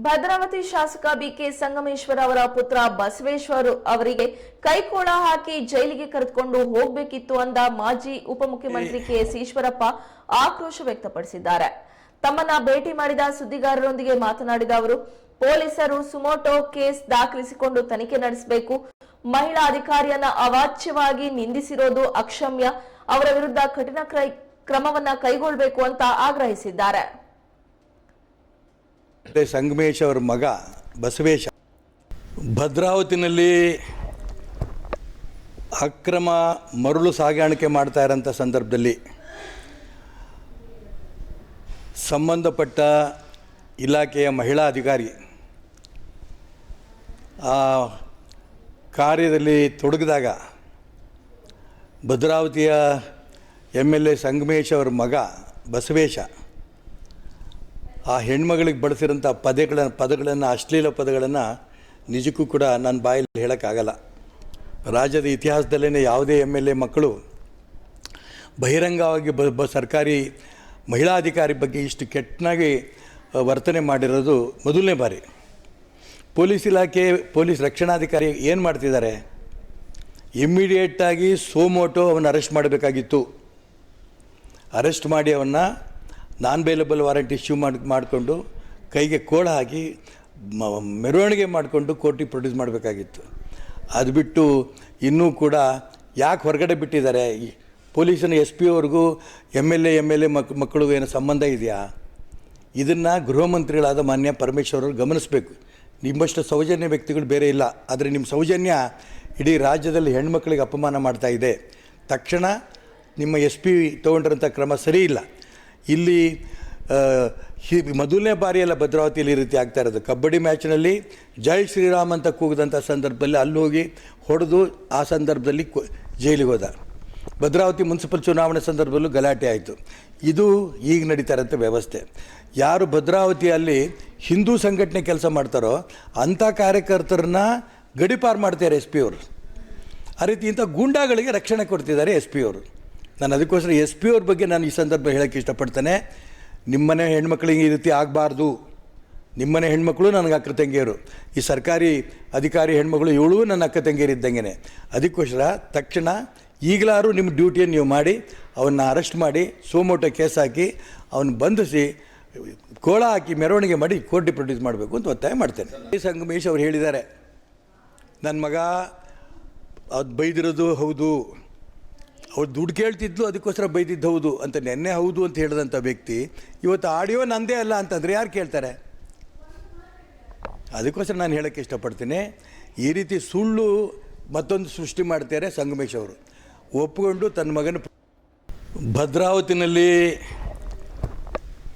ಭದ್ರಾವತಿ ಶಾಸಕ ಬಿಕೆ ಸಂಗಮೇಶ್ವರ್ ಅವರ ಪುತ್ರ ಬಸವೇಶ್ವರ್ ಅವರಿಗೆ ಕೈಕೋಳ ಹಾಕಿ ಜೈಲಿಗೆ ಕರೆದುಕೊಂಡು ಹೋಗ್ಬೇಕಿತ್ತು ಅಂದ ಮಾಜಿ ಉಪಮುಖ್ಯಮಂತ್ರಿ ಕೆಎಸ್ ಈಶ್ವರಪ್ಪ ಆಕ್ರೋಶ ವ್ಯಕ್ತಪಡಿಸಿದ್ದಾರೆ. ತಮ್ಮನ್ನ ಭೇಟಿ ಮಾಡಿದ ಸುದ್ದಿಗಾರರೊಂದಿಗೆ ಮಾತನಾಡಿದ ಅವರು, ಪೊಲೀಸರು ಸುಮೋಟೋ ಕೇಸ್ ದಾಖಲಿಸಿಕೊಂಡು ತನಿಖೆ ನಡೆಸಬೇಕು. ಮಹಿಳಾ ಅಧಿಕಾರಿಯನ್ನ ಅವಾಚ್ಯವಾಗಿ ನಿಂದಿಸಿರೋದು ಅಕ್ಷಮ್ಯ. ಅವರ ವಿರುದ್ಧ ಕಠಿಣ ಕ್ರೈ- ಕ್ರಮವನ್ನ ಕೈಗೊಳ್ಳಬೇಕು ಅಂತ ಆಗ್ರಹಿಸಿದ್ದಾರೆ. ಸಂಗಮೇಶ್ ಅವರ ಮಗ ಬಸವೇಶ. ಭದ್ರಾವತಿನಲ್ಲಿ ಅಕ್ರಮ ಮರಳು ಸಾಗಾಣಿಕೆ ಮಾಡ್ತಾ ಇರೋಂಥ ಸಂದರ್ಭದಲ್ಲಿ ಸಂಬಂಧಪಟ್ಟ ಇಲಾಖೆಯ ಮಹಿಳಾ ಅಧಿಕಾರಿ ಆ ಕಾರ್ಯದಲ್ಲಿ ತೊಡಗಿದಾಗ ಭದ್ರಾವತಿಯ ಎಂ ಎಲ್ ಎ ಸಂಗಮೇಶ್ ಅವರ ಮಗ ಬಸವೇಶ ಆ ಹೆಣ್ಮಗಳಿಗೆ ಬಳಸಿರೋಂಥ ಪದಗಳ, ಪದಗಳನ್ನು, ಅಶ್ಲೀಲ ಪದಗಳನ್ನು ನಿಜಕ್ಕೂ ಕೂಡ ನನ್ನ ಬಾಯಲ್ಲಿ ಹೇಳೋಕ್ಕಾಗಲ್ಲ. ರಾಜ್ಯದ ಇತಿಹಾಸದಲ್ಲೇ ಯಾವುದೇ ಎಂ ಎಲ್ ಎ ಮಕ್ಕಳು ಬಹಿರಂಗವಾಗಿ ಬ ಬ, ಸರ್ಕಾರಿ ಮಹಿಳಾಧಿಕಾರಿ ಬಗ್ಗೆ ಇಷ್ಟು ಕೆಟ್ಟನಾಗಿ ವರ್ತನೆ ಮಾಡಿರೋದು ಮೊದಲನೇ ಬಾರಿ. ಪೊಲೀಸ್ ಇಲಾಖೆ, ಪೊಲೀಸ್ ರಕ್ಷಣಾಧಿಕಾರಿ ಏನು ಮಾಡ್ತಿದ್ದಾರೆ? ಇಮ್ಮಿಡಿಯೇಟಾಗಿ ಸೋಮೋಟೋ ಅವನ್ನ ಅರೆಸ್ಟ್ ಮಾಡಬೇಕಾಗಿತ್ತು. ಅರೆಸ್ಟ್ ಮಾಡಿ ಅವನ್ನ ನಾನ್ ಬೇಲಬಲ್ ವಾರಂಟ್ ಇಶ್ಯೂ ಮಾಡಿ, ಮಾಡಿಕೊಂಡು ಕೈಗೆ ಕೋಳ ಹಾಕಿ ಮೆರವಣಿಗೆ ಮಾಡಿಕೊಂಡು ಕೋರ್ಟಿಗೆ ಪ್ರೊಡ್ಯೂಸ್ ಮಾಡಬೇಕಾಗಿತ್ತು. ಅದು ಬಿಟ್ಟು ಇನ್ನೂ ಕೂಡ ಯಾಕೆ ಹೊರಗಡೆ ಬಿಟ್ಟಿದ್ದಾರೆ? ಪೊಲೀಸನ ಎಸ್ ಪಿ ಅವ್ರಿಗೂ M L A, M L A ಮಕ್ ಮಕ್ಕಳಿಗೂ ಏನೋ ಸಂಬಂಧ ಇದೆಯಾ? ಇದನ್ನು ಗೃಹ ಮಂತ್ರಿಗಳಾದ ಮಾನ್ಯ ಪರಮೇಶ್ವರ್ ಅವರು ಗಮನಿಸಬೇಕು. ನಿಮ್ಮಷ್ಟು ಸೌಜನ್ಯ ವ್ಯಕ್ತಿಗಳು ಬೇರೆ ಇಲ್ಲ. ಆದರೆ ನಿಮ್ಮ ಸೌಜನ್ಯ ಇಡೀ ರಾಜ್ಯದಲ್ಲಿ ಹೆಣ್ಮಕ್ಳಿಗೆ ಅಪಮಾನ ಮಾಡ್ತಾ ಇದೆ. ತಕ್ಷಣ ನಿಮ್ಮ ಎಸ್ ಪಿ ತೊಗೊಂಡಿರೋಂಥ ಕ್ರಮ ಸರಿ ಇಲ್ಲ. ಇಲ್ಲಿ ಹಿ, ಮೊದಲನೇ ಬಾರಿಯೆಲ್ಲ ಭದ್ರಾವತಿಯಲ್ಲಿ ಈ ರೀತಿ ಆಗ್ತಾ ಇರೋದು. ಕಬಡ್ಡಿ ಮ್ಯಾಚ್ನಲ್ಲಿ ಜೈ ಶ್ರೀರಾಮ್ ಅಂತ ಕೂಗಿದಂಥ ಸಂದರ್ಭದಲ್ಲಿ ಅಲ್ಲಿ ಹೋಗಿ ಹೊಡೆದು ಆ ಸಂದರ್ಭದಲ್ಲಿ ಜೈಲಿಗೆ ಹೋದ. ಭದ್ರಾವತಿ ಮುನ್ಸಿಪಲ್ ಚುನಾವಣೆ ಸಂದರ್ಭದಲ್ಲೂ ಗಲಾಟೆ ಆಯಿತು. ಇದು ಈಗ ನಡೀತಾ ಇರೋಂಥ ವ್ಯವಸ್ಥೆ. ಯಾರು ಭದ್ರಾವತಿಯಲ್ಲಿ ಹಿಂದೂ ಸಂಘಟನೆ ಕೆಲಸ ಮಾಡ್ತಾರೋ ಅಂಥ ಕಾರ್ಯಕರ್ತರನ್ನ ಗಡಿಪಾರು ಮಾಡ್ತಾರೆ ಎಸ್ ಪಿ ಅವರು. ಆ ರೀತಿ ಇಂಥ ಗೂಂಡಾಗಳಿಗೆ ರಕ್ಷಣೆ ಕೊಡ್ತಿದ್ದಾರೆ ಎಸ್ ಪಿ ಅವರು. ನಾನು ಅದಕ್ಕೋಸ್ಕರ ಎಸ್ ಪಿ ಅವ್ರ ಬಗ್ಗೆ ನಾನು ಈ ಸಂದರ್ಭ ಹೇಳೋಕ್ಕೆ ಇಷ್ಟಪಡ್ತೇನೆ. ನಿಮ್ಮನೆ ಹೆಣ್ಮಕ್ಳಿಗೆ ಈ ರೀತಿ ಆಗಬಾರ್ದು. ನಿಮ್ಮನೆ ಹೆಣ್ಮಕ್ಳು ನನಗೆ ಅಕ್ಕ ತಂಗಿಯರು. ಈ ಸರ್ಕಾರಿ ಅಧಿಕಾರಿ ಹೆಣ್ಮಗಳು ಇವಳು ನನ್ನ ಅಕ್ಕ ತಂಗಿಯರು ಇದ್ದಂಗೆ ಅದಕ್ಕೋಸ್ಕರ ತಕ್ಷಣ ಈಗಲಾರು ನಿಮ್ಮ ಡ್ಯೂಟಿಯನ್ನು ನೀವು ಮಾಡಿ, ಅವನ್ನ ಅರೆಸ್ಟ್ ಮಾಡಿ, ಸೋಮೋಟೋ ಕೇಸ್ ಹಾಕಿ ಅವನ್ನ ಬಂಧಿಸಿ, ಕೋಳ ಹಾಕಿ ಮೆರವಣಿಗೆ ಮಾಡಿ ಕೋರ್ಟ್ ಪ್ರೊಡ್ಯೂಸ್ ಮಾಡಬೇಕು ಅಂತ ಒತ್ತಾಯ ಮಾಡ್ತೇನೆ. ಈ ಸಂಗಮೇಶ್ ಅವ್ರು ಹೇಳಿದ್ದಾರೆ. ನನ್ನ ಮಗ ಅದು ಬೈದಿರೋದು ಹೌದು. ಅವ್ರು ದುಡ್ಡು ಕೇಳ್ತಿದ್ಲು, ಅದಕ್ಕೋಸ್ಕರ ಬೈದಿದ್ದು ಹೌದು ಅಂತ ನೆನ್ನೆ ಹೌದು ಅಂತ ಹೇಳಿದಂಥ ವ್ಯಕ್ತಿ, ಇವತ್ತು ಆಡಿಯೋ ನಂದೇ ಅಲ್ಲ ಅಂತಂದರೆ ಯಾರು ಕೇಳ್ತಾರೆ? ಅದಕ್ಕೋಸ್ಕರ ನಾನು ಹೇಳೋಕ್ಕೆ ಇಷ್ಟಪಡ್ತೀನಿ. ಈ ರೀತಿ ಸುಳ್ಳು ಮತ್ತೊಂದು ಸೃಷ್ಟಿ ಮಾಡ್ತಾರೆ ಸಂಗಮೇಶ್ ಅವರು. ಒಪ್ಪಿಕೊಂಡು ತನ್ನ ಮಗನ ಭದ್ರಾವತಿನಲ್ಲಿ